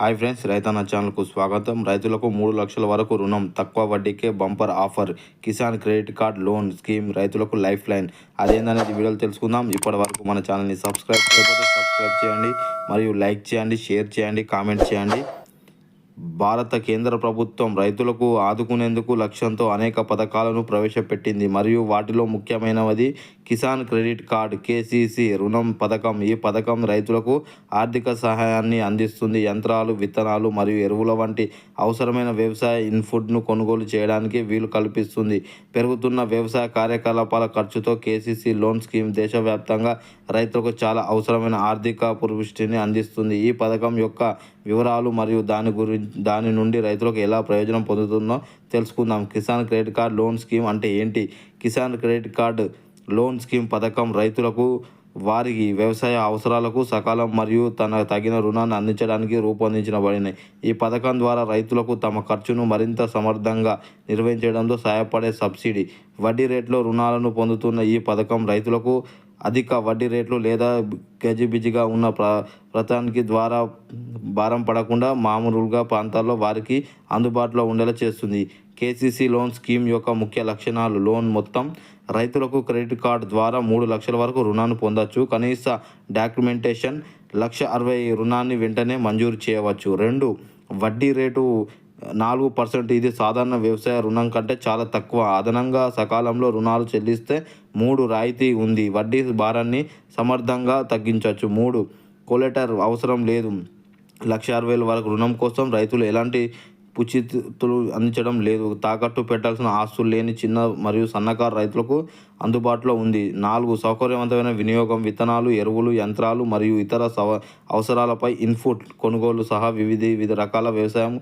Hi friends రైతన్న ఛానల్కు స్వాగతం. రైతులకు మూడు లక్షల వరకు రుణం తక్కువ వడ్డీకే bumper offer Kisan credit card loan scheme రైతులకు లైఫ్ లైన్. అదేందనేది వీడియోలు తెలుసుకుందాం. ఇప్పటి వరకు మన ఛానల్ని సబ్స్క్రైబ్ చేయకపోతే సబ్స్క్రైబ్ చేయండి మరియు లైక్ చేయండి షేర్ చేయండి కామెంట్ చేయండి. భారత కేంద్ర ప్రభుత్వం రైతులకు ఆదుకునేందుకు లక్ష్యంతో అనేక పథకాలను ప్రవేశపెట్టింది. మరియు వాటిలో ముఖ్యమైనవది కిసాన్ క్రెడిట్ కార్డ్ కేసీసీ రుణం పథకం. ఈ పథకం రైతులకు ఆర్థిక సహాయాన్ని అందిస్తుంది. యంత్రాలు విత్తనాలు మరియు ఎరువుల వంటి అవసరమైన వ్యవసాయ ఇన్పుట్ను కొనుగోలు చేయడానికి వీలు కల్పిస్తుంది. పెరుగుతున్న వ్యవసాయ కార్యకలాపాల ఖర్చుతో కేసీసీ లోన్ స్కీమ్ దేశవ్యాప్తంగా రైతులకు చాలా అవసరమైన ఆర్థిక పురుష్టిని అందిస్తుంది. ఈ పథకం యొక్క వివరాలు మరియు దాని గురించి దాని నుండి రైతులకు ఎలా ప్రయోజనం పొందుతుందో తెలుసుకుందాం. Kisan credit card loan scheme అంటే ఏంటి? Kisan credit card loan scheme పథకం రైతులకు వారికి వ్యవసాయ అవసరాలకు సకాలం మరియు తన తగిన రుణాన్ని అందించడానికి రూపొందించబడినాయి. ఈ పథకం ద్వారా రైతులకు తమ ఖర్చును మరింత సమర్థంగా నిర్వహించడంలో సహాయపడే సబ్సిడీ వడ్డీ రేట్లో రుణాలను పొందుతున్న ఈ పథకం రైతులకు అధిక వడ్డీ రేట్లు లేదా గజిబిజిగా ఉన్న ప్ర ప్రతానికి ద్వారా భారం పడకుండా మామూలుగా ప్రాంతాల్లో వారికి అందుబాటులో ఉండేలా చేస్తుంది. కేసీసీ లోన్ స్కీమ్ యొక్క ముఖ్య లక్షణాలు. లోన్ మొత్తం రైతులకు క్రెడిట్ కార్డు ద్వారా మూడు లక్షల వరకు రుణాన్ని పొందవచ్చు కనీస డాక్యుమెంటేషన్ లక్ష అరవై రుణాన్ని వెంటనే మంజూరు చేయవచ్చు. రెండు వడ్డీ రేటు నాలుగు పర్సెంట్. ఇది సాధారణ వ్యవసాయ రుణం కంటే చాలా తక్కువ. అదనంగా సకాలంలో రుణాలు చెల్లిస్తే మూడు రాయితీ ఉంది. వడ్డీ భారాన్ని సమర్థంగా తగ్గించవచ్చు మూడు కొలెటర్ అవసరం లేదు. లక్ష అరవై వరకు రుణం కోసం రైతులు ఎలాంటి పుచితులు అందించడం లేదు. తాకట్టు పెట్టాల్సిన ఆస్తులు లేని చిన్న మరియు సన్నకారు రైతులకు అందుబాటులో ఉంది. నాలుగు సౌకర్యవంతమైన వినియోగం విత్తనాలు ఎరువులు యంత్రాలు మరియు ఇతర సవ అవసరాలపై ఇన్పుట్ కొనుగోలు సహా వివిధ వివిధ రకాల వ్యవసాయం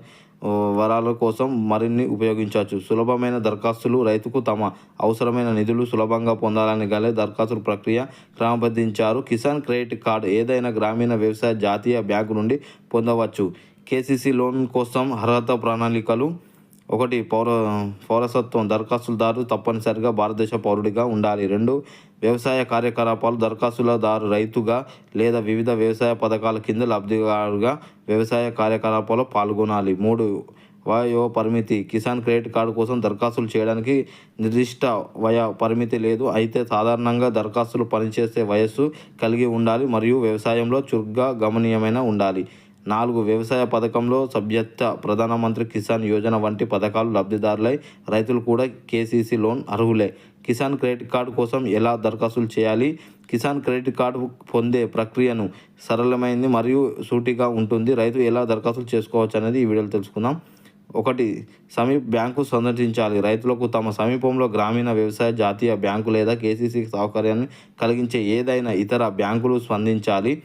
వరాల కోసం మరిన్ని ఉపయోగించవచ్చు. సులభమైన దరఖాస్తులు రైతుకు తమ అవసరమైన నిధులు సులభంగా పొందాలని గల దరఖాస్తుల ప్రక్రియ క్రమబద్ధించారు కిసాన్ క్రెడిట్ కార్డు ఏదైనా గ్రామీణ వ్యవసాయ జాతీయ బ్యాంకు నుండి పొందవచ్చు. కేసీసీ లోన్ కోసం అర్హత ప్రణాళికలు. ఒకటి పౌర పౌరసత్వం దరఖాస్తుదారు తప్పనిసరిగా భారతదేశ పౌరుడిగా ఉండాలి. రెండు వ్యవసాయ కార్యకలాపాలు దరఖాస్తులదారు రైతుగా లేదా వివిధ వ్యవసాయ పథకాల కింద లబ్ధిదారుగా వ్యవసాయ కార్యకలాపాల్లో పాల్గొనాలి. మూడు వయో పరిమితి. కిసాన్ క్రెడిట్ కార్డు కోసం దరఖాస్తులు చేయడానికి నిర్దిష్ట వయ పరిమితి లేదు. అయితే సాధారణంగా దరఖాస్తులు పనిచేసే వయస్సు కలిగి ఉండాలి మరియు వ్యవసాయంలో చురుగ్గా గమనీయమైన ఉండాలి. నాలుగు వ్యవసాయ పథకంలో సభ్యత్వ ప్రధానమంత్రి కిసాన్ యోజన వంటి పథకాలు లబ్ధిదారులై రైతులు కూడా కేసీసీ లోన్ అర్హులే. కిసాన్ క్రెడిట్ కార్డు కోసం ఎలా దరఖాస్తులు చేయాలి? కిసాన్ క్రెడిట్ కార్డు పొందే ప్రక్రియను సరళమైంది మరియు సూటిగా ఉంటుంది. రైతు ఎలా దరఖాస్తులు చేసుకోవచ్చు అనేది ఈ వీడియోలో తెలుసుకుందాం. ఒకటి సమీప బ్యాంకు సందర్శించాలి. రైతులకు తమ సమీపంలో గ్రామీణ వ్యవసాయ జాతీయ బ్యాంకు లేదా కేసీసీ సౌకర్యాన్ని కలిగించే ఏదైనా ఇతర బ్యాంకులు స్పందించాలి.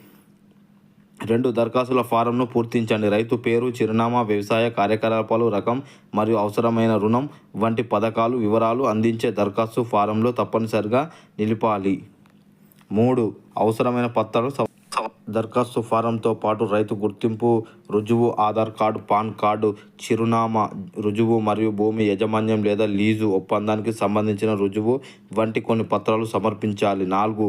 రెండు దరఖాస్తుల ఫారంను పూర్తించండి. రైతు పేరు చిరునామా వ్యవసాయ కార్యకలాపాలు రకం మరియు అవసరమైన రుణం వంటి పథకాలు వివరాలు అందించే దరఖాస్తు ఫారంలో తప్పనిసరిగా నిలిపాలి. మూడు అవసరమైన పత్రాలు దరఖాస్తు ఫారంతో పాటు రైతు గుర్తింపు రుజువు ఆధార్ కార్డు పాన్ కార్డు చిరునామా రుజువు మరియు భూమి యాజమాన్యం లేదా లీజు ఒప్పందానికి సంబంధించిన రుజువు వంటి కొన్ని పత్రాలు సమర్పించాలి. నాలుగు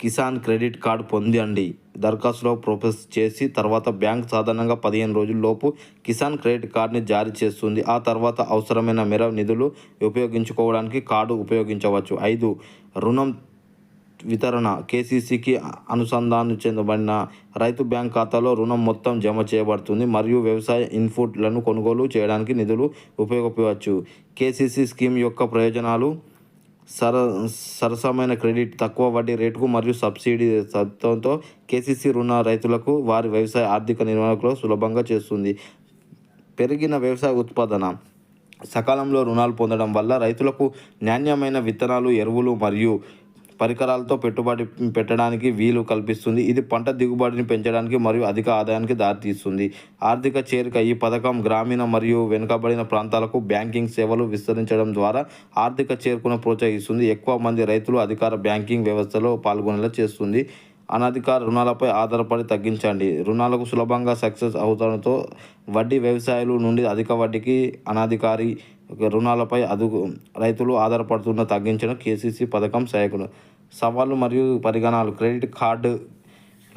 కిసాన్ క్రెడిట్ కార్డు పొందండి. దరఖాస్తులో ప్రొసెస్ చేసి తర్వాత బ్యాంక్ సాధారణంగా పదిహేను రోజుల్లోపు కిసాన్ క్రెడిట్ కార్డుని జారీ చేస్తుంది. ఆ తర్వాత అవసరమైన మేర నిధులు ఉపయోగించుకోవడానికి కార్డు ఉపయోగించవచ్చు. ఐదు రుణం వితరణ. కేసీసీకి అనుసంధానం చెందబడిన రైతు బ్యాంక్ ఖాతాలో రుణం మొత్తం జమ చేయబడుతుంది మరియు వ్యవసాయ ఇన్పుట్లను కొనుగోలు చేయడానికి నిధులు ఉపయోగపడవచ్చు. కేసీసీ స్కీమ్ యొక్క ప్రయోజనాలు సర సరసమైన క్రెడిట్ తక్కువ వడ్డీ రేటుకు మరియు సబ్సిడీ సత్వంతో కేసీసీ రుణ రైతులకు వారి వ్యవసాయ ఆర్థిక నిర్వహణలో సులభంగా చేస్తుంది. పెరిగిన వ్యవసాయ ఉత్పాదన సకాలంలో రుణాలు పొందడం వల్ల రైతులకు నాణ్యమైన విత్తనాలు ఎరువులు మరియు పరికరాలతో పెట్టుబడి పెట్టడానికి వీలు కల్పిస్తుంది. ఇది పంట దిగుబడిని పెంచడానికి మరియు అధిక ఆదాయానికి దారితీస్తుంది. ఆర్థిక చేరిక ఈ పథకం గ్రామీణ మరియు వెనుకబడిన ప్రాంతాలకు బ్యాంకింగ్ సేవలు విస్తరించడం ద్వారా ఆర్థిక చేరుకును ప్రోత్సహిస్తుంది. ఎక్కువ మంది రైతులు అధికార బ్యాంకింగ్ వ్యవస్థలో పాల్గొనేలా చేస్తుంది. అనధికార రుణాలపై ఆధారపడి తగ్గించండి. రుణాలకు సులభంగా సక్సెస్ అవుతాలతో వడ్డీ వ్యవసాయాలు నుండి అధిక వడ్డీకి అనధికారి రుణాలపై అదుగు రైతులు ఆధారపడుతున్న తగ్గించడం కేసీసీ పథకం సహాయకుడు సవాళ్ళు మరియు పరిగణాలు. క్రెడిట్ కార్డు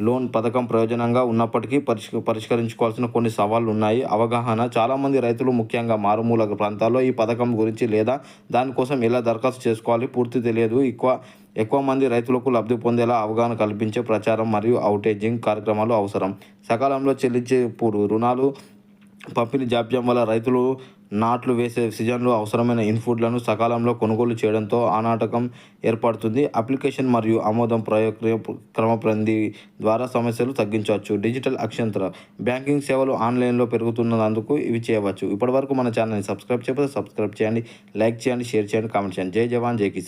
లోన్ పథకం ప్రయోజనంగా ఉన్నప్పటికీ పరిష్క పరిష్కరించుకోవాల్సిన కొన్ని సవాళ్ళు ఉన్నాయి. అవగాహన. చాలామంది రైతులు ముఖ్యంగా మారుమూల ప్రాంతాల్లో ఈ పథకం గురించి లేదా దానికోసం ఎలా దరఖాస్తు చేసుకోవాలి పూర్తి తెలియదు. ఎక్కువ ఎక్కువ మంది రైతులకు లబ్ధి పొందేలా అవగాహన కల్పించే ప్రచారం మరియు అవుటేజింగ్ కార్యక్రమాలు అవసరం. సకాలంలో చెల్లించే రుణాలు పంపిణీ జాప్యం వల్ల రైతులు నాట్లు వేసే సీజన్లో అవసరమైన ఇన్పుట్లను సకాలంలో కొనుగోలు చేయడంతో ఆనాటకం ఏర్పడుతుంది. అప్లికేషన్ మరియు ఆమోదం ప్రక్రియ క్రమప్రంది ద్వారా సమస్యలు తగ్గించవచ్చు. డిజిటల్ అక్షంతర బ్యాంకింగ్ సేవలు ఆన్లైన్లో పెరుగుతున్నందుకు ఇవి చేయవచ్చు. ఇప్పటివరకు మన ఛానల్ని సబ్స్క్రైబ్ చేయకపోతే సబ్స్క్రైబ్ చేయండి లైక్ చేయండి షేర్ చేయండి కామెంట్ చేయండి. జై జవాన్ జై కిసాన్.